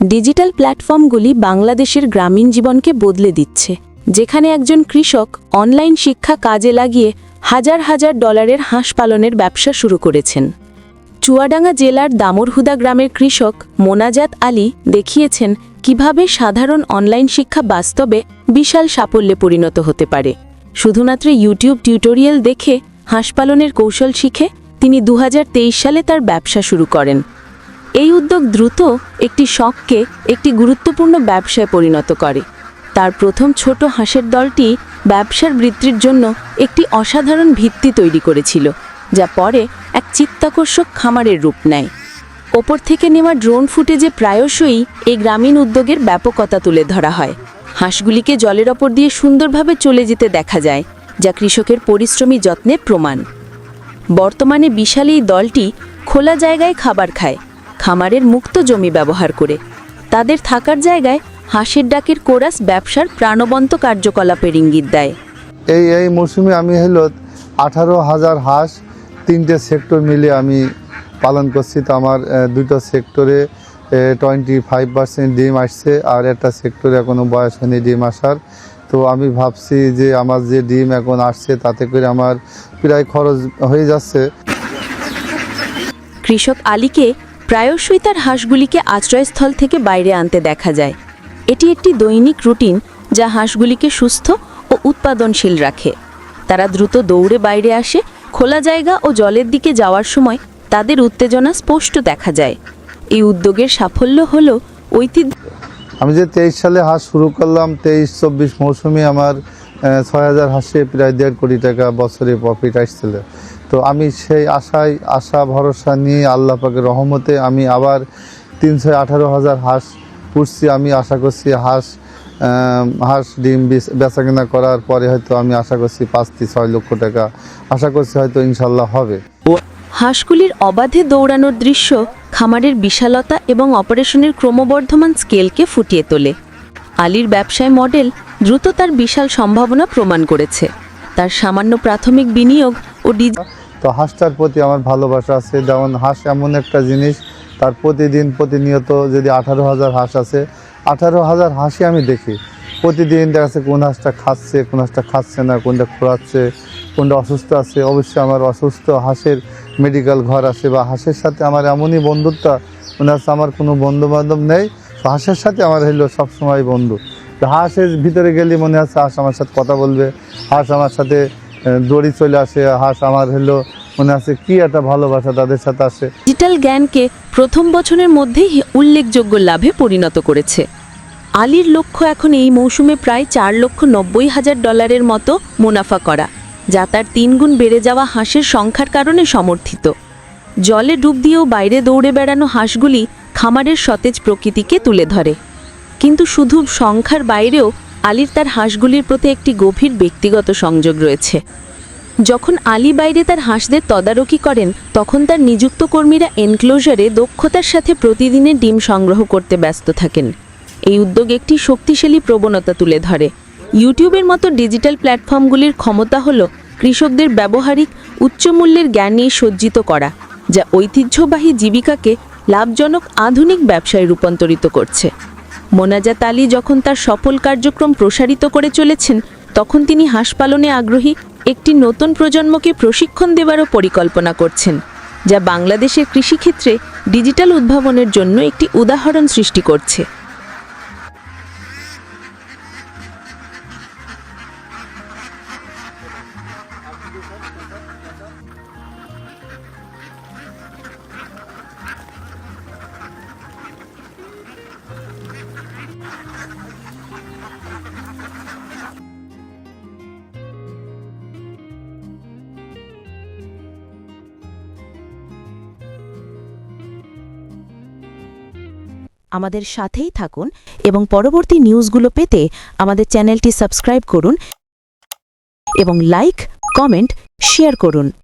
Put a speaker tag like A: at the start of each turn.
A: Digital প্ল্যাটফর্মগুলি বাংলাদেশের গ্রামীণ জীবনকে বদলে দিচ্ছে, যেখানে একজন কৃষক অনলাইন শিক্ষা কাজে লাগিয়ে হাজার হাজার ডলারের হাঁস পালনের ব্যবসা শুরু করেছেন। চুয়াডাঙ্গা জেলার দামরহুদা গ্রামের কৃষক মোনাজাত আলী দেখিয়েছেন কীভাবে সাধারণ অনলাইন শিক্ষা বাস্তবে বিশাল সাফল্যে পরিণত হতে পারে। শুধুমাত্র ইউটিউব টিউটোরিয়াল দেখে হাঁস পালনের কৌশল শিখে তিনি দু হাজার তেইশ সালে তার ব্যবসা শুরু করেন। এই উদ্যোগ দ্রুত একটি শখকে একটি গুরুত্বপূর্ণ ব্যবসায় পরিণত করে। তার প্রথম ছোট হাঁসের দলটি ব্যবসার বৃত্তির জন্য একটি অসাধারণ ভিত্তি তৈরি করেছিল, যা পরে এক চিত্তাকর্ষক খামারের রূপ নেয়। ওপর থেকে নেওয়া ড্রোন ফুটেজে প্রায়শই এই গ্রামীণ উদ্যোগের ব্যাপকতা তুলে ধরা হয়। হাঁসগুলিকে জলের ওপর দিয়ে সুন্দরভাবে চলে যেতে দেখা যায়, যা কৃষকের পরিশ্রমী যত্নের প্রমাণ। বর্তমানে বিশাল এই দলটি খোলা জায়গায় খাবার খায় খামারের মুক্ত জমি ব্যবহার করে। তাদের থাকার জায়গায় হাঁসের ডাকের কোরাস ব্যবসার প্রাণবন্ত কার্যকলাপের ইঙ্গিত দেয়।
B: এই এই মৌসুমে আমি হলো আঠারো হাজার হাঁস তিনটে সেক্টর মিলে আমি পালন করছি। তো আমার দুটো সেক্টরে টোয়েন্টি ফাইভ পার্সেন্ট ডিম আসছে আর একটা সেক্টরে এখনও বয়স হয়নি ডিম আসার। তো আমি ভাবছি যে আমার যে ডিম এখন আসছে তাতে করে আমার প্রায় খরচ হয়ে যাচ্ছে।
A: কৃষক আলীকে প্রায়শই তার হাঁসগুলিকে আশ্রয়স্থল থেকে বাইরে আনতে দেখা যায়। এটি একটি দৈনিক রুটিন যা হাঁসগুলিকে সুস্থ ও উৎপাদনশীল রাখে। তারা দ্রুত দৌড়ে বাইরে আসে, খোলা জায়গা ও জলের দিকে যাওয়ার সময় তাদের উত্তেজনা স্পষ্ট দেখা যায়। এই উদ্যোগের সাফল্য হল ঐতিহ্য
B: আমি যে তেইশ সালে হাঁস শুরু করলাম, তেইশ, চব্বিশ মৌসুমে আমার ছয় হাজার হাঁসে প্রায় দেড় কোটি টাকা বছরে প্রফিট আসছিল। তো আমি সেই আশায়, আশা, ভরসা নিয়ে আল্লাহ পাকের রহমতে আমি আবার তিনশো আঠারো হাজার হাঁস পুষছি। আমি আশা করছি হাঁস হাঁস, ডিম বেচ- বেচাকেনা করার পরে হয়তো আমি আশা করছি পাঁচ থেকে ছয় লক্ষ টাকা। আশা করছি হয়তো ইনশাল্লাহ হবে।
A: হাঁসগুলির অবাধে দৌড়ানোর দৃশ্য খামারের বিশালতা এবং অপারেশনের ক্রমবর্ধমান স্কেলকে ফুটিয়ে তোলে। আলীর ব্যবসায় মডেল দ্রুত তার বিশাল সম্ভাবনা প্রমাণ করেছে। তার সামান্য প্রাথমিক বিনিয়োগ ও
B: তো হাঁসটার প্রতি আমার ভালোবাসা আছে। যেমন হাঁস এমন একটা জিনিস, তার প্রতিদিন প্রতিনিয়ত যদি আঠারো হাজার হাঁস আছে, আঠারো হাজার হাঁসই আমি দেখি। প্রতিদিন দেখা যাচ্ছে কোন হাঁসটা খাচ্ছে, কোন হাঁসটা খাচ্ছে না, কোনটা খোঁড়াচ্ছে, কোনটা অসুস্থ আছে। অবশ্যই আমার অসুস্থ হাঁসের মেডিকেল ঘর আছে বা হাঁসের সাথে আমার এমনই বন্ধুত্ব মনে আমার কোনো বন্ধু বান্ধব নেই হাঁসের সাথে আমার হইল সবসময় বন্ধু। তো হাঁসের ভিতরে গেলে মনে হচ্ছে হাঁস আমার সাথে কথা বলবে। হাঁস আমার সাথে দড়ি চলে আসে। হাঁস আমার হলো মনে আছে কি একটা ভালোবাসা তাদের সাথে আসে।
A: ডিজিটাল জ্ঞানকে প্রথম বছরের মধ্যেই উল্লেখযোগ্য লাভে পরিণত করেছে। আলীর লক্ষ্য এখন এই মৌসুমে প্রায় চার লক্ষ নব্বই হাজার ডলারের মতো মুনাফা করা, যা তার তিনগুণ বেড়ে যাওয়া হাঁসের সংখ্যার কারণে সমর্থিত। জলে ডুব দিয়েও বাইরে দৌড়ে বেড়ানো হাঁসগুলি খামারের সতেজ প্রকৃতিকে তুলে ধরে। কিন্তু শুধু সংখ্যার বাইরেও আলীর তার হাঁসগুলির প্রতি একটি গভীর ব্যক্তিগত সংযোগ রয়েছে। যখন আলী বাইরে তার হাঁসদের তদারকি করেন, তখন তার নিযুক্ত কর্মীরা এনক্লোজারে দক্ষতার সাথে প্রতিদিনের ডিম সংগ্রহ করতে ব্যস্ত থাকেন। এই উদ্যোগ একটি শক্তিশালী প্রবণতা তুলে ধরে। ইউটিউবের মতো ডিজিটাল প্ল্যাটফর্মগুলির ক্ষমতা হল কৃষকদের ব্যবহারিক, উচ্চমূল্যের জ্ঞান নিয়ে সজ্জিত করা, যা ঐতিহ্যবাহী জীবিকাকে লাভজনক আধুনিক ব্যবসায় রূপান্তরিত করছে। মোনাজাত আলী যখন তার সফল কার্যক্রম প্রসারিত করে চলেছেন, তখন তিনি হাসপালনে আগ্রহী একটি নতুন প্রজন্মকে প্রশিক্ষণ দেওয়ারও পরিকল্পনা করছেন, যা বাংলাদেশের কৃষিক্ষেত্রে ডিজিটাল উদ্ভাবনের জন্য একটি উদাহরণ সৃষ্টি করছে। আমাদের সাথেই থাকুন এবং পরবর্তী নিউজগুলো পেতে আমাদের চ্যানেলটি সাবস্ক্রাইব করুন এবং লাইক, কমেন্ট, শেয়ার করুন।